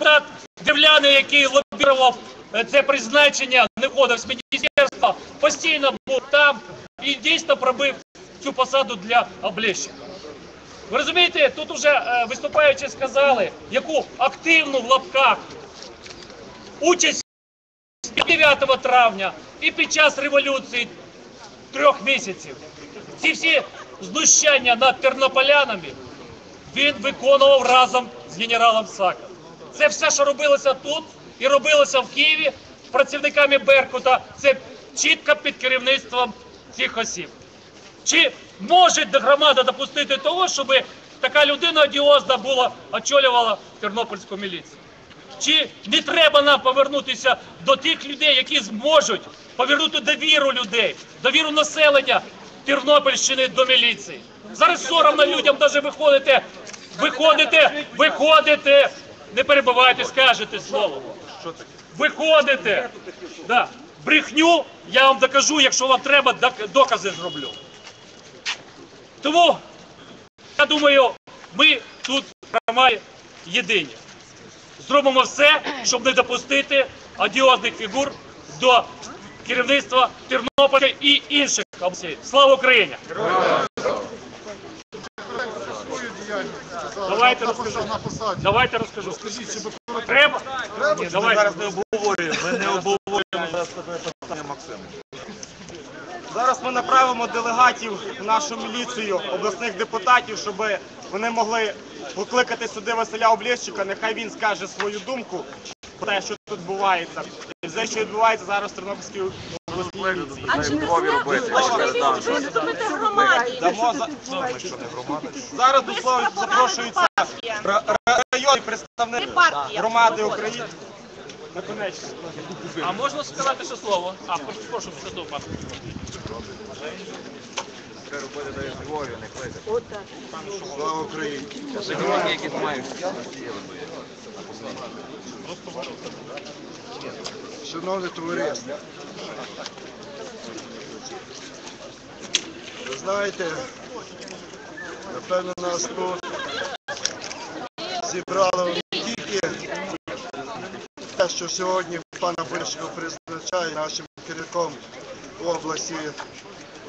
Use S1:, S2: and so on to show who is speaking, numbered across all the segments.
S1: депутат Деревляний, який лобірував е, це призначення, не входив з міністерства, постійно був там і дійсно пробив цю посаду для Облещика. Ви розумієте, тут уже е, виступаючи сказали, яку активну в лапках участь 9 травня і під час революції трьох місяців. Ці всі знущання над тернополянами він виконував разом з генералом Саком. Це все, що робилося тут і робилося в Києві працівниками Беркута, це чітко під керівництвом цих осіб. Чи може громада допустити того, щоб така людина одіозна була очолювала тернопільську міліцію? Чи не треба нам повернутися до тих людей, які зможуть повернути довіру людей, довіру населення Тернопільщини до міліції? Зараз соромно людям навіть виходите, виходите, виходите, не перебивайте, скажете слово. Виходите. Да. Брехню я вам докажу, якщо вам треба, докази зроблю. Тому я думаю, ми тут громаді єдині. Зробимо все, щоб не допустити одіозних фігур до керівництва Тернополя і інших областей. Слава Україні!
S2: Свою діяльність сказали,
S1: Давайте розкажу. Давайте розкажу. Треба? Ні,
S3: Ми
S1: давайте.
S3: зараз не обговорюємо, ми не обговорюємо зараз питання Максима.
S4: Зараз ми направимо делегатів в нашу міліцію, обласних депутатів, щоб вони могли покликати сюди Василя Облєщика. Нехай він скаже свою думку про те, що тут відбувається. І все, що відбувається зараз в Тернопільській.
S5: А чи не робити? Не громаді?
S4: Зараз до слова запрошуються ра- ра- районні представники
S5: партія.
S4: громади України.
S1: А можна сказати ще слово? А, прошу, прошу, сказав пан.
S2: Слава Україні! Шановне товариство, ви знаєте, напевно, нас тут зібрало не тільки те, що сьогодні пана Борщика призначає нашим керівником області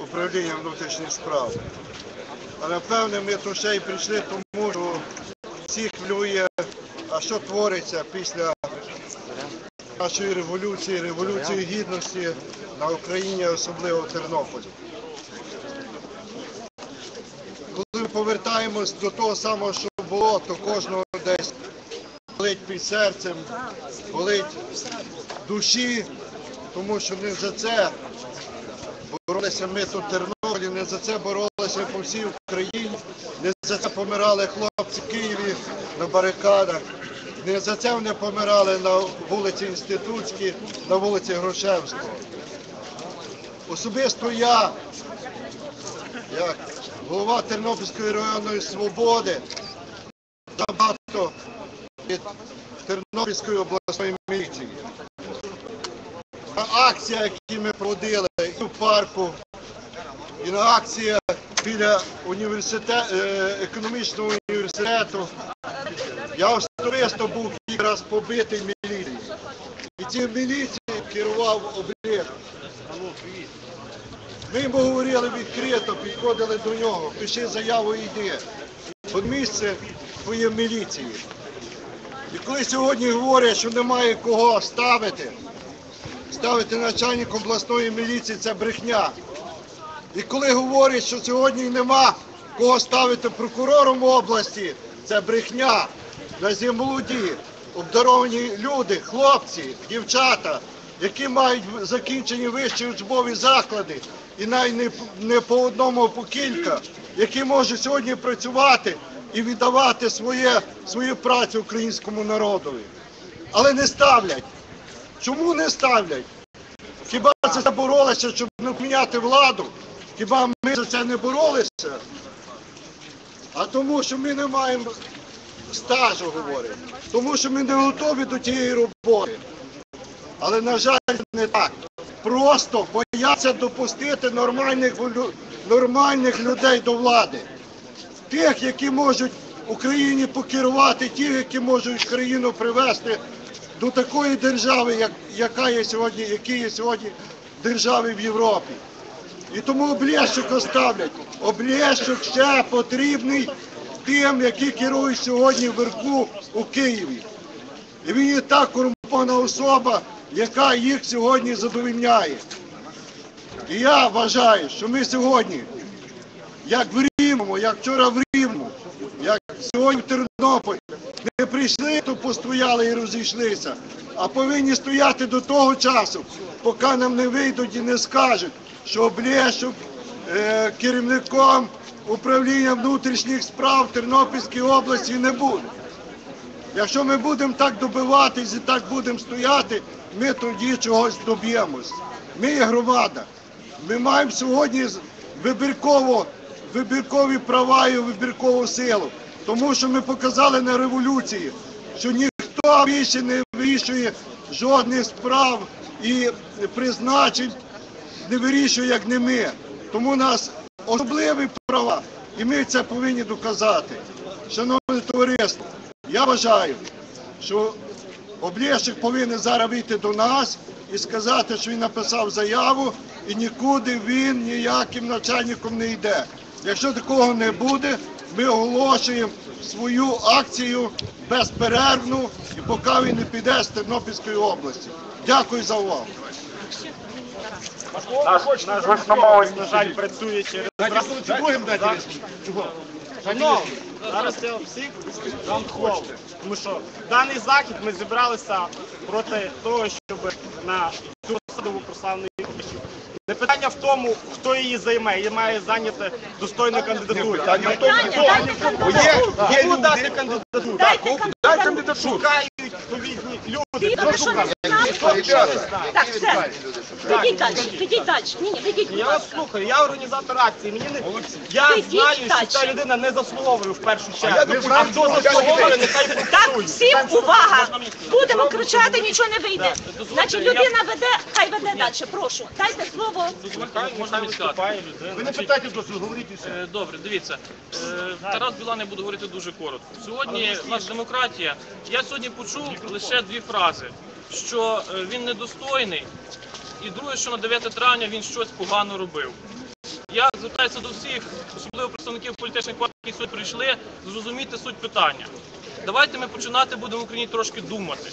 S2: управління внутрішніх справ. А напевне ми тут ще й прийшли тому, що всіх хвилює, а що твориться після нашої революції, революції гідності на Україні, особливо в Тернополі. Коли ми повертаємось до того самого, що було, то кожного десь болить під серцем, болить душі, тому що не за це боролися ми тут в Тернополі, не за це боролися по всій Україні, не за це помирали хлопці в Києві на барикадах, не за це вони помирали на вулиці Інститутській, на вулиці Грушевського. Особисто я, як голова Тернопільської районної свободи, забагато від Тернопільської обласної міліції. Акція, які ми проводили і в парку, і на акція біля університету, економічного університету. Я особисто був кілька раз побитий міліцією. І ці міліції керував облік. Ми йому говорили відкрито, підходили до нього, пиши заяву і йди. От місце твоє міліції. І коли сьогодні говорять, що немає кого ставити, ставити начальник обласної міліції це брехня. І коли говорять, що сьогодні нема кого ставити прокурором області, це брехня. У нас молоді, обдаровані люди, хлопці, дівчата, які мають закінчені вищі учбові заклади, і навіть не, по одному, по кілька, які можуть сьогодні працювати і віддавати своє, свою працю українському народові. Але не ставлять. Чому не ставлять? Хіба це боролися, щоб не поміняти владу? Хіба ми за це не боролися? А тому, що ми не маємо стажу, говорять. Тому що ми не готові до тієї роботи. Але, на жаль, не так. Просто бояться допустити нормальних, нормальних людей до влади. Тих, які можуть Україні покерувати ті, які можуть країну привести до такої держави, як, яка є сьогодні, які є сьогодні держави в Європі. І тому Облєщук оставлять. Облєщук ще потрібний тим, які керують сьогодні вверху у Києві. І він є та корумпована особа, яка їх сьогодні задовільняє. І я вважаю, що ми сьогодні, як в Рівному, як вчора в Рівному, як сьогодні в Тернополі, не прийшли, то постояли і розійшлися, а повинні стояти до того часу, поки нам не вийдуть і не скажуть, що Облєшук е, керівником управління внутрішніх справ Тернопільської області не буде. Якщо ми будемо так добиватись і так будемо стояти, ми тоді чогось доб'ємось. Ми є громада. Ми маємо сьогодні вибірково, вибіркові права і вибіркову силу. Тому що ми показали на революції, що ніхто більше не вирішує жодних справ і призначень не вирішує, як не ми. Тому у нас особливі права, і ми це повинні доказати. Шановне товариство, я вважаю, що Облєщик повинен зараз вийти до нас і сказати, що він написав заяву і нікуди він ніяким начальником не йде. Якщо такого не буде, ми оголошуємо свою акцію безперервну і поки він не піде з Тернопільської області. Дякую за увагу.
S4: Наш, наш гучномовець, на жаль, працює через другим дати Шановні, зараз я всіх вам. Тому що даний захід ми зібралися проти того, щоб на цю посаду був прославлений Не питання в тому, хто її займе, її має зайняти достойну кандидатуру.
S5: Питання, дайте кандидатуру.
S4: Кому дати кандидатуру?
S5: Дайте кандидатуру.
S4: Шукають люди.
S5: Не знаєте? Так, все. Підіть далі, підіть далі. Ні, ні, підіть, будь
S4: Я вас
S5: ласка.
S4: слухаю, я організатор акції. Мені не я
S5: Підіть
S4: знаю, що
S5: далі.
S4: ця людина не заслуговує в першу чергу. А хто заслуговує, нехай
S5: Так,
S4: працює.
S5: всім увага! Будемо кричати, нічого не вийде. Значить, людина веде, хай веде далі. Прошу, дайте слово.
S6: Можна мені сказати?
S2: Ви не питайте досвід, говоріть і все.
S6: Е, Добре, дивіться. Е, Тарас Білан, я буду говорити дуже коротко. Сьогодні в нас демократія. Я сьогодні почув лише дві фрази: що е, він недостойний, і друге, що на 9 травня він щось погано робив. Я звертаюся до всіх, особливо представників політичних партій, які сьогодні прийшли, зрозуміти суть питання. Давайте ми починати будемо в Україні трошки думати.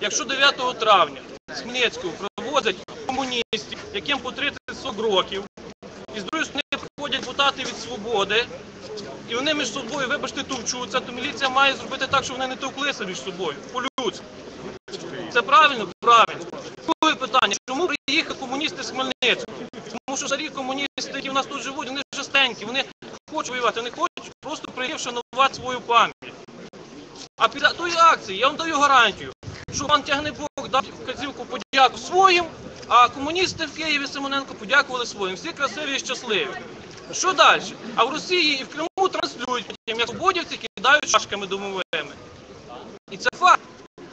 S6: Якщо 9 травня з Хмельницького провозять комуністів, яким по 30 років, і з другої сторони приходять депутати від свободи, і вони між собою, вибачте, товчуться, то міліція має зробити так, щоб вони не товклися між собою. По-людськи. Це правильно? Правильно. Друге питання. Чому приїхали комуністи з Хмельницького? Тому що старі комуністи, які в нас тут живуть, вони жестенькі, вони хочуть воювати, вони хочуть просто приїхати вшанувати свою пам'ять. А після тої акції я вам даю гарантію, що пан Тягнебок дав вказівку подяку своїм, а комуністи в Києві Симоненко подякували своїм. Всі красиві і щасливі. Що далі? А в Росії і в Криму транслюють як свободівці кидають шашками домовими. І це факт.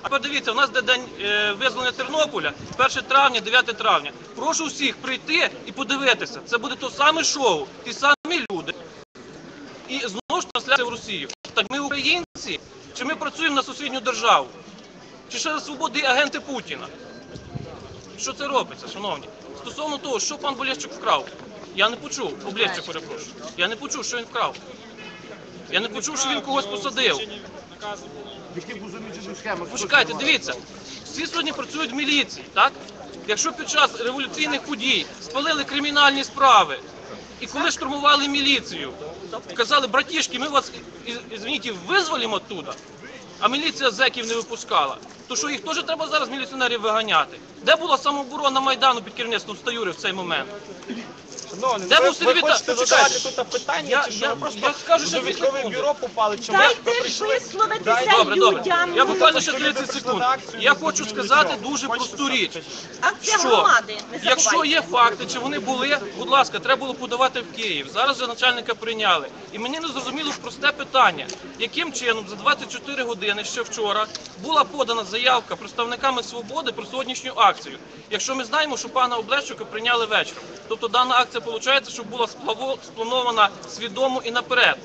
S6: Подивіться, у нас де день е, визволення Тернополя, 1 травня, 9 травня. Прошу всіх прийти і подивитися. Це буде то саме шоу, ті самі люди. І знову ж трансляція в Росію. Так ми українці, чи ми працюємо на сусідню державу? Чи ще свободи агенти Путіна? Що це робиться, шановні? Стосовно того, що пан Болєщик вкрав, я не почув, Облєщик перепрошую. Я не почув, що він вкрав. Я не почув, що він когось посадив. Почекайте, дивіться, всі сьогодні працюють в міліції, так? Якщо під час революційних подій спалили кримінальні справи, і коли штурмували міліцію, казали, братішки, ми вас, извините, визволимо оттуда, а міліція зеків не випускала, то що їх теж треба зараз міліціонерів виганяти? Де була самооборона Майдану під керівництвом Стаюри в цей момент?
S4: Шановні,
S6: Де
S4: ну, ви,
S6: був
S4: ви хочете задавати тут питання,
S6: Я-
S4: чи що
S6: я-
S4: ви просто
S6: я скажу,
S4: в
S6: що дві
S4: довідкове
S6: секунди.
S4: бюро попали? Чи ви
S5: Дайте
S4: прийшли?
S5: висловитися
S6: Добре, добре.
S5: людям.
S6: Я буквально ще 30 секунд. Я хочу сказати дуже просту річ.
S5: Акція
S6: Що?
S5: громади. Не
S6: Якщо
S5: забувайте.
S6: є факти, чи вони були, будь ласка, треба було подавати в Київ. Зараз вже начальника прийняли. І мені не зрозуміло просте питання, яким чином за 24 години ще вчора була подана заявка представниками свободи про сьогоднішню акцію. Якщо ми знаємо, що пана Облещука прийняли вечором. Тобто дана акція виходить, що була спланована свідомо і наперед.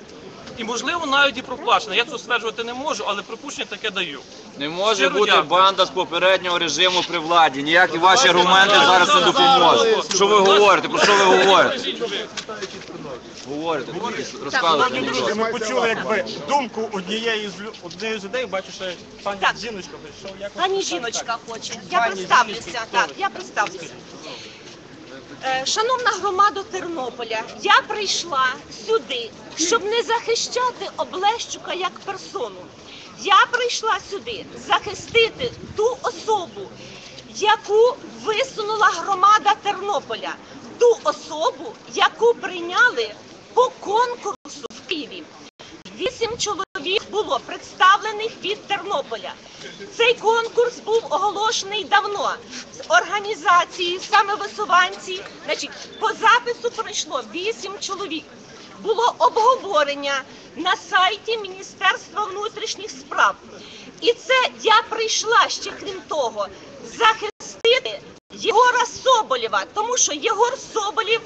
S7: І можливо навіть і проплачено. Я це стверджувати не можу, але припущення таке даю.
S8: Не може
S7: Щиро
S8: бути
S7: дякую.
S8: банда з попереднього режиму при владі. Ніякі ваші аргументи зараз не допоможуть. Що ви говорите? Про що ви говорите? Говорите, розказуйте.
S4: Друзі, ми почули якби думку однієї з лю- однієї з людей. Бачу, що пані
S5: Так.
S4: жіночка прийшов.
S5: Пані
S4: так,
S5: жіночка хоче. Я представлюся. Так, я представлюся. Е, Шановна громада Тернополя, я прийшла сюди, щоб не захищати Облещука як персону. Я прийшла сюди захистити ту особу, яку висунула громада Тернополя, ту особу, яку прийняли по конкурсу в Києві. Вісім чоловік було представлених від Тернополя. Цей конкурс був оголошений давно. З організації, саме висуванці, значить, по запису пройшло вісім чоловік. Було обговорення на сайті Міністерства внутрішніх справ. І це я прийшла ще крім того захистити Єгора Соболєва, тому що Єгор Соболєв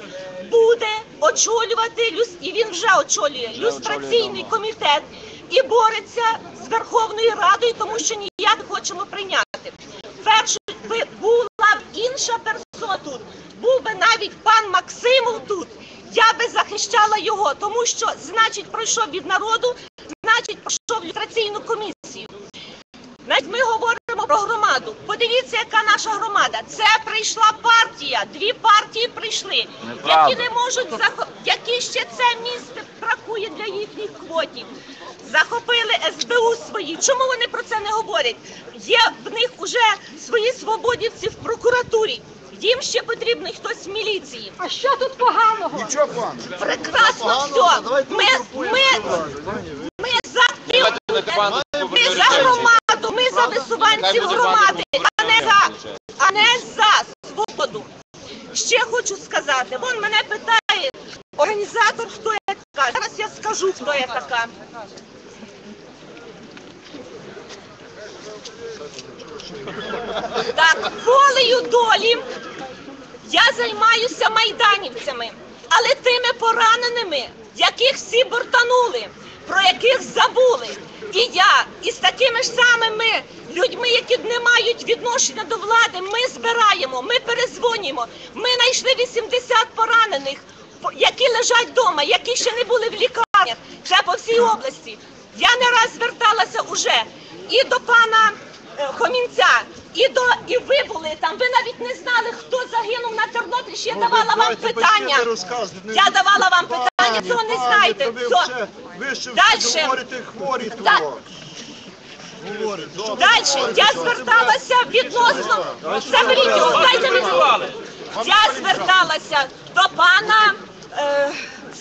S5: буде очолювати і він вже очолює люстраційний комітет і бореться з Верховною Радою, тому що ніяк хочемо прийняти. Перше була б інша персона тут, був би навіть пан Максимов тут. Я би захищала його, тому що значить пройшов від народу, значить пройшов люстраційну комісію. Навіть ми говоримо про громаду. Подивіться, яка наша громада. Це прийшла партія. Дві партії прийшли,
S8: Неправда.
S5: які не можуть захо... які ще це місце бракує для їхніх квотів. Захопили СБУ свої. Чому вони про це не говорять? Є в них уже свої свободівці в прокуратурі. Їм ще потрібний хтось з міліції.
S2: А що тут поганого? Нічого поганого.
S5: Прекрасно все. Ми, ми, ми за ми за громаду, ми за висуванців громади, а не за, а не за свободу. Ще хочу сказати, вон мене питає організатор, хто я така. Зараз я скажу, хто я така. Так, волею долі я займаюся майданівцями, але тими пораненими, яких всі бортанули, про яких забули. І я із такими ж самими людьми, які не мають відношення до влади, ми збираємо, ми перезвонюємо. Ми знайшли 80 поранених, які лежать вдома, які ще не були в лікарнях. Це по всій області. Я не раз зверталася уже і до пана Хомінця, і до і ви були там. Ви навіть не знали, хто загинув на Тернопільщині. Я давала вам питання. Я давала вам питання. Цього не знаєте.
S2: Говорите хворі.
S5: Далі я зверталася відносно. Заберіть його, дайте мені. Я зверталася до пана е,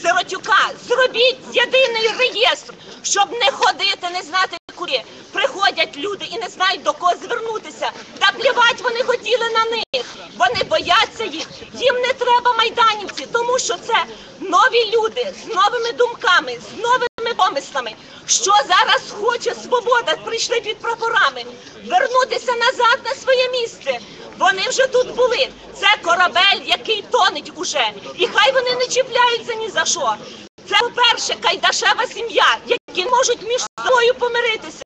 S5: Сиротюка. Зробіть єдиний реєстр, щоб не ходити, не знати куди. Приходять люди і не знають до кого звернутися. Та плівать вони хотіли на них. Вони бояться їх. Їм не треба майданівці, тому що це нові люди з новими думками, з новими помислами. Що зараз хоче свобода? Прийшли під прапорами. Вернутися назад на своє місце. Вони вже тут були. Це корабель, який тонеть уже. І хай вони не чіпляються ні за що. Це, по-перше, кайдашева сім'я, які можуть між собою помиритися,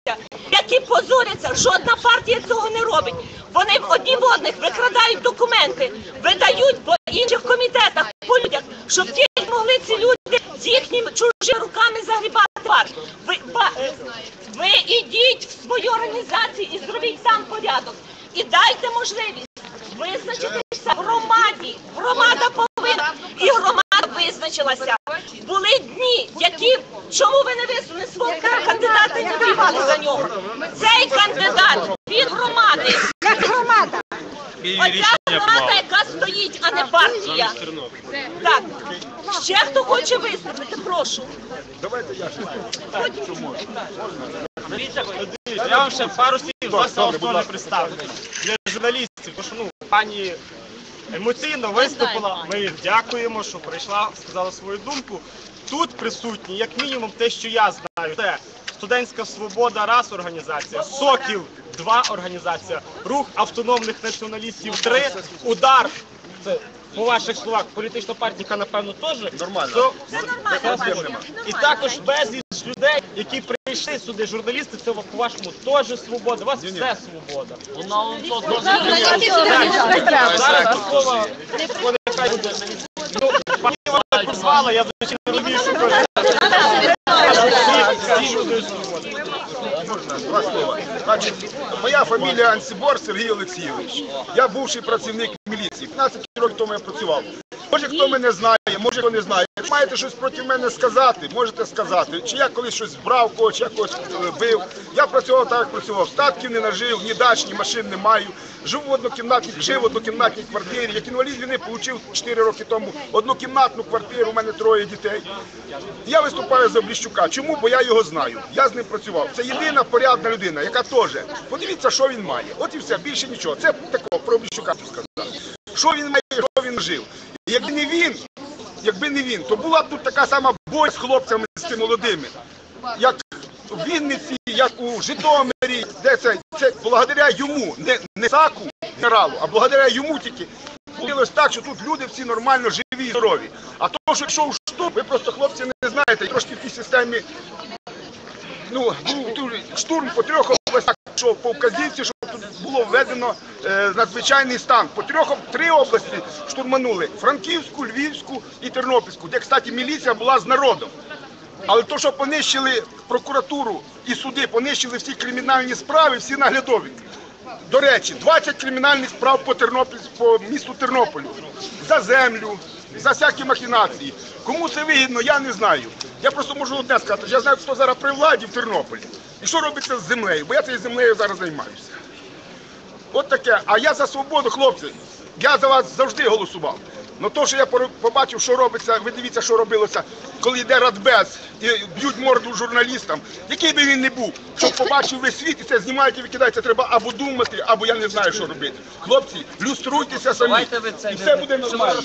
S5: які позоряться. Жодна партія цього не робить. Вони одні в одних викрадають документи, видають по інших комітетах, по людях, щоб ті могли ці люди з їхніми чужими руками загрібати вар. Ви, е, ви ідіть в свою організацію і зробіть там порядок. І дайте можливість визначитися громаді. Громада повинна і громада визначилася. Були дні, які чому ви не висунули свого кандидата і не вбігали за нього? Цей кандидат від громади. Як громада? Оця громада, яка стоїть, а не партія. Так, ще хто хоче виступити, прошу.
S4: Давайте Я вам ще пару слів вас представлю для журналістів, тому що ну пані емоційно виступила. Ми їй дякуємо, що прийшла, сказала свою думку. Тут присутні, як мінімум, те, що я знаю, це студентська свобода, раз організація, Сокіл, два організація, рух автономних націоналістів, три, удар. Це по ваших словах, політична партія, яка, напевно, теж нормально.
S5: Це нормально.
S4: І також безліч людей, які прийшли сюди, журналісти, це по-вашому теж свобода, у вас все свобода. Зараз буде. Ну, пані Івана позвала, я звичайно розумію, що
S9: слова. Значить, моя фамілія Ансібор Сергій Олексійович. Я бувший працівник міліції. 15 років тому я працював. Може хто мене знає, може хто не знає. Як маєте щось проти мене сказати, можете сказати. Чи я колись щось брав когось, чи я когось е, бив. Я працював так, як працював. Статків не нажив, ні дач, ні машин не маю. Живу в однокімнатній, жив в однокімнатній квартирі. Як інвалід війни отримав 4 роки тому однокімнатну квартиру, у мене троє дітей. Я виступаю за Бліщука. Чому? Бо я його знаю. Я з ним працював. Це єдина порядна людина, яка теж. Подивіться, що він має. От і все, більше нічого. Це такого про Бліщука сказати. Що він має, що він жив. І якби не він, якби не він, то була б тут така сама бой з хлопцями з цими молодими. Як в Вінниці, як у Житомирі, де це, це благодаря йому, не, не Саку, генералу, а благодаря йому тільки Вийшло так, що тут люди всі нормально живі і здорові. А то, що йшов штурм, ви просто хлопці не знаєте, трошки в тій системі. Ну, був штурм по трьох областях, що по вказівці, щоб тут було введено е, надзвичайний стан. По трьох три області штурманули Франківську, Львівську і Тернопільську, де, кстати, міліція була з народом. Але то, що понищили прокуратуру і суди, понищили всі кримінальні справи, всі наглядові. До речі, 20 кримінальних справ по Тернопіль, по місту Тернополю. За землю, за всякі махінації. Кому це вигідно, я не знаю. Я просто можу одне сказати, що я знаю, хто зараз при владі в Тернополі. І що робиться з землею, бо я цією землею зараз займаюся. От таке. А я за свободу, хлопці. Я за вас завжди голосував. Ну то, що я побачив, що робиться, ви дивіться, що робилося, коли йде радбез і б'ють морду журналістам, який би він не був, щоб побачив весь світ і це знімають і викидають, це треба або думати, або я не знаю, що робити. Хлопці, люструйтеся самі, і все буде нормально.